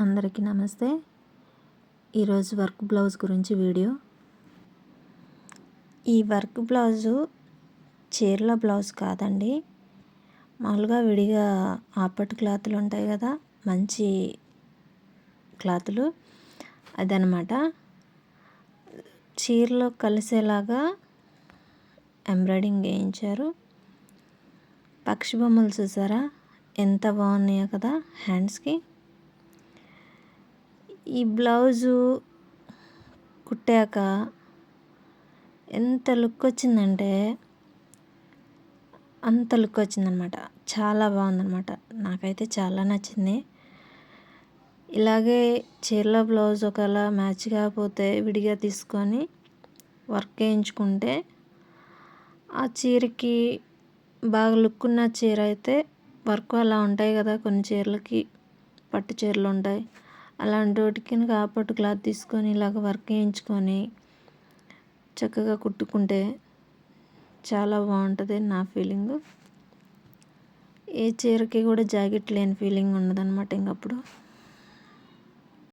అందరికీ నమస్తే. ఈరోజు వర్క్ బ్లౌజ్ గురించి వీడియో. ఈ వర్క్ బ్లౌజు చీరల బ్లౌజ్ కాదండి. మామూలుగా విడిగా ఆపట్టు క్లాతులు ఉంటాయి కదా మంచి క్లాతులు. అదనమాట చీరలో కలిసేలాగా ఎంబ్రాయిడింగ్ వేయించారు. పక్షి బొమ్మలు చూసారా? ఎంత బాగున్నాయో కదా హ్యాండ్స్కి. ఈ బ్లౌజు కుట్టాక ఎంత లుక్ వచ్చిందంటే అంత లుక్ వచ్చిందనమాట. చాలా బాగుందనమాట. నాకైతే చాలా నచ్చింది. ఇలాగే చీరల బ్లౌజ్ ఒకవేళ మ్యాచ్ కాకపోతే విడిగా తీసుకొని వర్క్ వేయించుకుంటే ఆ చీరకి బాగా లుక్ ఉన్న చీర అయితే వర్క్ అలా ఉంటాయి కదా. కొన్ని చీరలకి పట్టు చీరలు ఉంటాయి. అలాంటి వాటికి కాపట్టు క్లాత్ తీసుకొని ఇలాగ వర్క్ వేయించుకొని చక్కగా కుట్టుకుంటే చాలా బాగుంటుంది నా ఫీలింగ్. ఏ చీరకి కూడా జాకెట్ లేని ఫీలింగ్ ఉండదన్నమాట ఇంకప్పుడు.